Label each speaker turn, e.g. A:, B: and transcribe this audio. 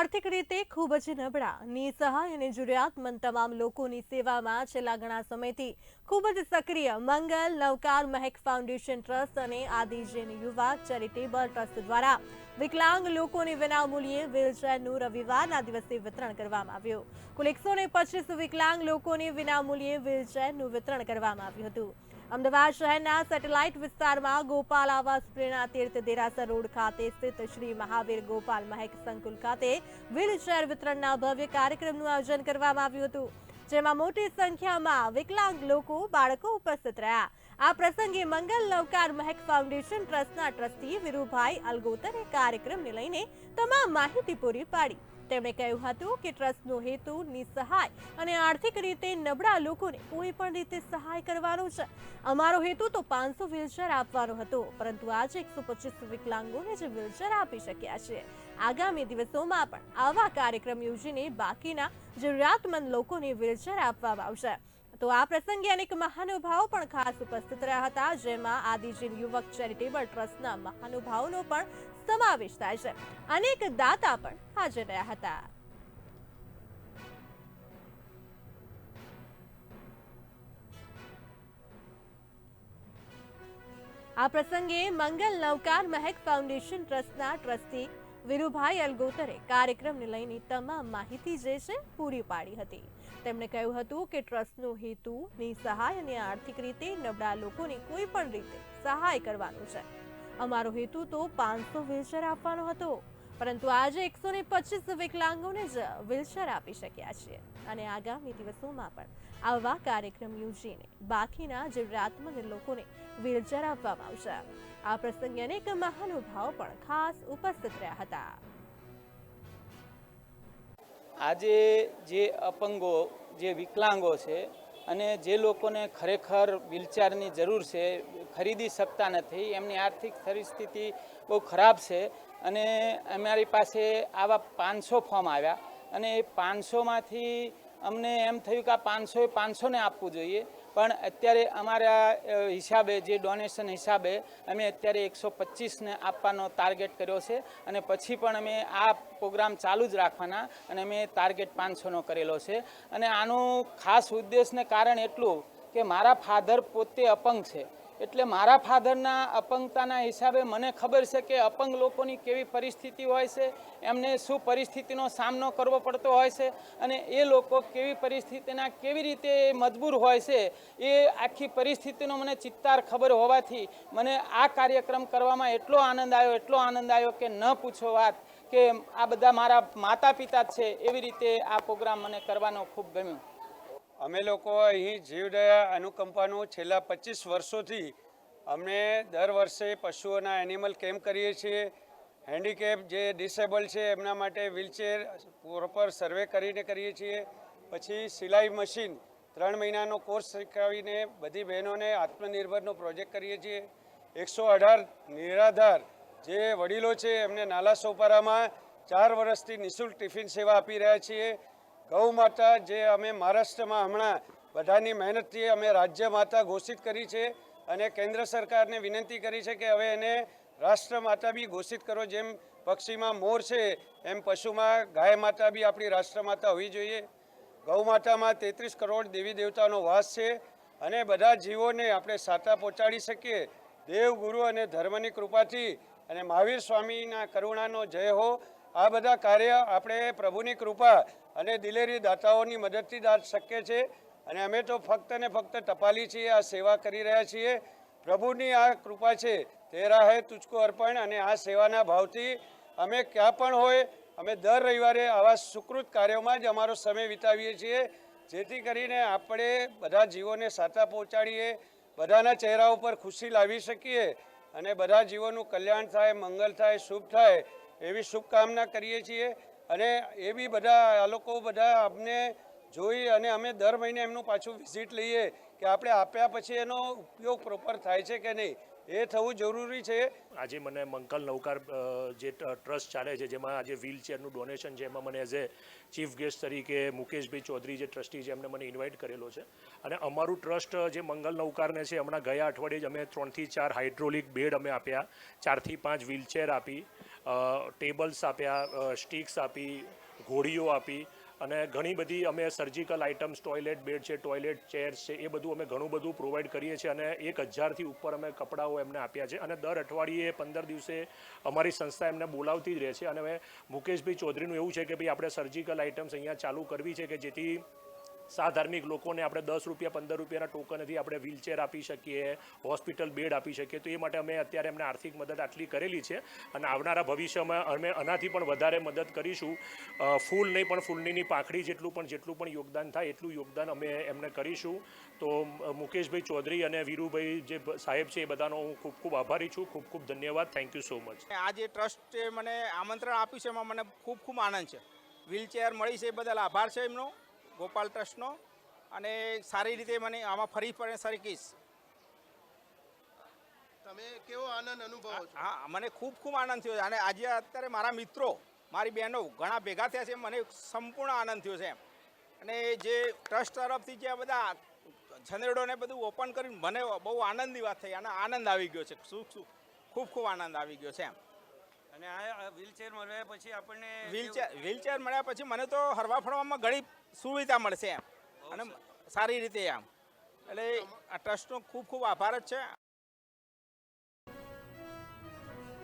A: આર્થિક રીતે ખૂબ જ નબળા. નિસહાય અને જરૂરિયાતમંદ તમામ લોકોની સેવામાં છેલ્લા ઘણા સમયથી ખૂબ જ સક્રિય મંગલ, નવકાર, મહેક ફાઉન્ડેશન ટ્રસ્ટ અને આદિજૈન યુવા ચેરિટેબલ ટ્રસ્ટ દ્વારા વિકલાંગ લોકોને વિનામૂલ્યે વ્હીલચેરનું રવિવારના દિવસે વિતરણ કરવામાં આવ્યું. કુલ એકસો વિકલાંગ લોકોને વિનામૂલ્યે વ્હીલચેરનું વિતરણ કરવામાં આવ્યું હતું. અમદાવાદ શહેરના સેટેલાઇટ વિસ્તારમાં ગોપાલ આવાસ પ્રેરણા તીર્થ દેરાસર રોડ ખાતે સ્થિત શ્રી મહાવીર ગોપાલ મહેક સંકુલ ખાતે વ્હીલચેર વિતરણના ભવ્ય કાર્યક્રમનું આયોજન કરવામાં આવ્યું હતું, જેમાં મોટી સંખ્યામાં વિકલાંગ લોકો, બાળકો ઉપસ્થિત રહ્યા. આ પ્રસંગે મંગલ નવકાર મહેક ફાઉન્ડેશન ટ્રસ્ટના ટ્રસ્ટી વિરુભાઈ અલગોતરે કાર્યક્રમને લઈને તમામ માહિતી પૂરી પાડી. તેમણે કહ્યું હતું કે ટ્રસ્ટનો હેતુ નિસહાય અને આર્થિક રીતે નબળા લોકોને કોઈ પણ રીતે સહાય કરવાનો છે. અમારો હેતુ તો પાંચસો વ્હીલચેર આપવાનો હતો, પરંતુ આજે એકસો પચીસ વિકલાંગોને જે વ્હીલચેર આપી શક્યા છે. આગામી દિવસોમાં પણ આવા કાર્યક્રમ યોજીને બાકીના જરૂરિયાતમંદ લોકોને વ્હીલચેર આપવામાં આવશે. તો આ પ્રસંગે અનેક મહાનુભાવો પણ ખાસ ઉપસ્થિત રહ્યા હતા, જેમાં આદિજીવ યુવક ચેરિટેબલ ટ્રસ્ટના મહાનુભાવોનો પણ સમાવેશ થાય છે. અનેક દાતા પણ હાજર રહ્યા હતા. આ પ્રસંગે મંગલ નવકાર મહેક ફાઉન્ડેશન ટ્રસ્ટના ટ્રસ્ટી વિરુભાઈ અલગોતરે કાર્યક્રમને લઈને તમામ માહિતી જે છે પૂરી પાડી હતી. તેમણે કહ્યું હતું કે ટ્રસ્ટનો હેતુ, નિસહાય અને આર્થિક રીતે નબળા લોકોને કોઈ પણ રીતે સહાય કરવાનો છે. અમારો હેતુ તો પાંચસો વ્હીલચેર આપવાનો હતો, પરંતુ આજે એકસો ને પચીસ વિકલાંગોને જ વ્હીલચેર આપી શક્યા છીએ. અને આગામી દિવસોમાં પણ આવા કાર્યક્રમ યોજીને બાકીના જરૂરિયાતમંદ લોકોને વ્હીલચેર આપવામાં આવશે. આ પ્રસંગે અનેક મહાનુભાવો પણ ખાસ ઉપસ્થિત રહ્યા હતા.
B: આજે જે અપંગો, જે વિકલાંગો છે અને જે લોકોને ખરેખર વ્હીલચેરની જરૂર છે, ખરીદી શકતા નથી, એમની આર્થિક પરિસ્થિતિ બહુ ખરાબ છે અને અમારી પાસે આવા પાંચસો ફોર્મ આવ્યા અને એ પાંચસોમાંથી અમને એમ થયું કે આ પાંચસો એ પાંચસોને આપવું જોઈએ. પણ અત્યારે અમારા હિસાબે, જે ડોનેશન હિસાબે અમે અત્યારે એકસો પચીસને આપવાનો ટાર્ગેટ કર્યો છે અને પછી પણ અમે આ પ્રોગ્રામ ચાલુ જ રાખવાના અને અમે ટાર્ગેટ પાંચસોનો કરેલો છે. અને આનું ખાસ ઉદ્દેશને કારણ એટલું કે મારા ફાધર પોતે અપંગ છે. એટલે મારા ફાધરના અપંગતાના હિસાબે મને ખબર છે કે અપંગ લોકોની કેવી પરિસ્થિતિ હોય છે, એમને શું પરિસ્થિતિનો સામનો કરવો પડતો હોય છે અને એ લોકો કેવી પરિસ્થિતિના કેવી રીતે મજબૂર હોય છે, એ આખી પરિસ્થિતિનો મને ચિત્તાર ખબર હોવાથી મને આ કાર્યક્રમ કરવામાં એટલો આનંદ આવ્યો, એટલો આનંદ આવ્યો કે ન પૂછો વાત કે આ બધા મારા માતા પિતા છે, એવી રીતે આ પ્રોગ્રામ મને કરવાનો ખૂબ ગમ્યો.
C: અમે લોકો અહીં જીવદયા અનુકંપાનું છેલ્લા પચીસ વર્ષોથી અમે દર વર્ષે પશુઓના એનિમલ કેમ્પ કરીએ છીએ હેન્ડીકેપ જે ડિસેબલ છે એમના માટે વ્હીલચેર પ્રોપર સર્વે કરીને કરીએ છીએ. પછી સિલાઈ મશીન ત્રણ મહિનાનો કોર્સ શીખવીને બધી બહેનોને આત્મનિર્ભરનો પ્રોજેક્ટ કરીએ છીએ. એકસો અઢાર નિરાધાર જે વડીલો છે એમને નાલા સોપારામાં ચાર વર્ષથી નિઃશુલ્ક ટિફિન સેવા આપી રહ્યા છીએ. ગૌ માતા જે અમે મહારાષ્ટ્રમાં હમણાં બધાની મહેનતથી અમે રાજ્ય માતા ઘોષિત કરી છે અને કેન્દ્ર સરકારને વિનંતી કરી છે કે હવે એને રાષ્ટ્ર માતા બી ઘોષિત કરો જેમ પક્ષીમાં મોર છે, એમ પશુમાં ગાય માતા બી આપણી રાષ્ટ્ર માતા હોવી જોઈએ. ગૌ માતામાં તેત્રીસ કરોડ દેવી દેવતાનો વાસ છે અને બધા જીવોને આપણે સાતા પહોંચાડી શકીએ. દેવ ગુરુ અને ધર્મની કૃપાથી અને મહાવીર સ્વામીના કરુણાનો જય હો. આ બધા કાર્ય આપણે પ્રભુની કૃપા અને દિલેરી દાતાઓની મદદથી જ શક્ય છે. અને અમે તો ફક્ત ને ફક્ત ટપાલી છીએ, આ સેવા કરી રહ્યા છીએ. પ્રભુની આ કૃપા છે તેરા હે તુચકો અર્પણ અને આ સેવાના ભાવથી અમે ક્યાં પણ હોય, અમે દર રવિવારે આવા સુકૃત કાર્યોમાં જ અમારો સમય વિતાવીએ છીએ. જેથી કરીને આપણે બધા જીવોને સાતા પહોંચાડીએ, બધાના ચહેરા ઉપર ખુશી લાવી શકીએ અને બધા જીવોનું કલ્યાણ થાય, મંગલ થાય, શુભ થાય. એવી શુભકામના કરીએ છીએ અને એ બી બધા, આ લોકો બધા અમને જોઈ અને અમે દર મહિને એમનું પાછું વિઝિટ લઈએ કે આપણે આપ્યા પછી એનો ઉપયોગ પ્રોપર થાય છે કે નહીં, એ થવું જરૂરી છે.
D: આજે મને મંકલ નૌકાર જે ટ્રસ્ટ ચાલે છે, જેમાં આજે વ્હીલચેરનું ડોનેશન છે, એમાં મને એઝ એ ચીફ ગેસ્ટ તરીકે મુકેશભાઈ ચૌધરી, જે ટ્રસ્ટી છે, એમને મને ઇન્વાઇટ કરેલો છે. અને અમારું ટ્રસ્ટ જે મંગલ નૌકારને છે, હમણાં ગયા અઠવાડિયે જ અમે ત્રણથી ચાર હાઇડ્રોલિક બેડ અમે આપ્યા, ચારથી પાંચ વ્હીલચેર આપી. ટેબલ્સ આપ્યા સ્ટીક્સ આપી, ઘોડીઓ આપી અને ઘણી બધી અમે સર્જિકલ આઇટમ્સ ટોયલેટ બેડ છે ટોયલેટ ચેર્સ છે, એ બધું અમે ઘણું બધું પ્રોવાઈડ કરીએ છીએ અને એક હજારથી ઉપર અમે કપડાઓ એમને આપ્યા છે અને દર અઠવાડિયે પંદર દિવસે અમારી સંસ્થા એમને બોલાવતી જ રહે છે અને મુકેશભાઈ ચૌધરીનું એવું છે કે ભાઈ આપણે સર્જિકલ આઇટમ્સ અહીંયા ચાલુ કરવી છે કે જેથી સાધાર્મિક લોકોને આપણે દસ રૂપિયા, પંદર રૂપિયાના ટોકનથી આપણે વ્હીલચેર આપી શકીએ હોસ્પિટલ બેડ આપી શકીએ. તો એ માટે અમે અત્યારે એમને આર્થિક મદદ આટલી કરેલી છે અને આવનારા ભવિષ્યમાં અમે આનાથી પણ વધારે મદદ કરીશું. ફૂલ નહીં પણ ફૂલનીની પાંખડી જેટલું પણ જેટલું પણ યોગદાન થાય એટલું યોગદાન અમે એમને કરીશું. તો મુકેશભાઈ ચૌધરી અને વીરુભાઈ જે સાહેબ છે એ બધાનો હું ખૂબ ખૂબ આભારી છું. ખૂબ ખૂબ ધન્યવાદ. થેન્ક યુ સો મચ
E: આ જે ટ્રસ્ટે મને આમંત્રણ આપ્યું છે એમાં મને ખૂબ ખૂબ આનંદ છે. વ્હીલચેર મળી છે એ બદલ આભાર છે એમનો. ગોપાલ ટ્રસ્ટનો અને સારી રીતે મને આમાં ફરી પણ સરકીશ
F: તમે કેવો આનંદ અનુભવો છો?
E: હા મને ખૂબ ખૂબ આનંદ થયો છે. અને આજે અત્યારે મારા મિત્રો મારી બહેનો ઘણા ભેગા થયા છે મને સંપૂર્ણ આનંદ થયો છે એમ. અને જે ટ્રસ્ટ તરફથી જે બધા જનરેડોને બધું ઓપન કરીને મને બહુ આનંદની વાત થઈ અને આનંદ આવી ગયો છે. શું શું ખૂબ ખૂબ આનંદ આવી ગયો છે એમ.
C: અને આ વ્હીલચેર મળ્યા પછી આપણને
E: વ્હીલચેર વ્હીલચેર મળ્યા પછી મને તો હરવા ફરવામાં ઘણી સુવિધા મળશે એમ. અને સારી રીતે આમ એટલે આ ટ્રસ્ટનો ખૂબ ખૂબ આભાર જ છે.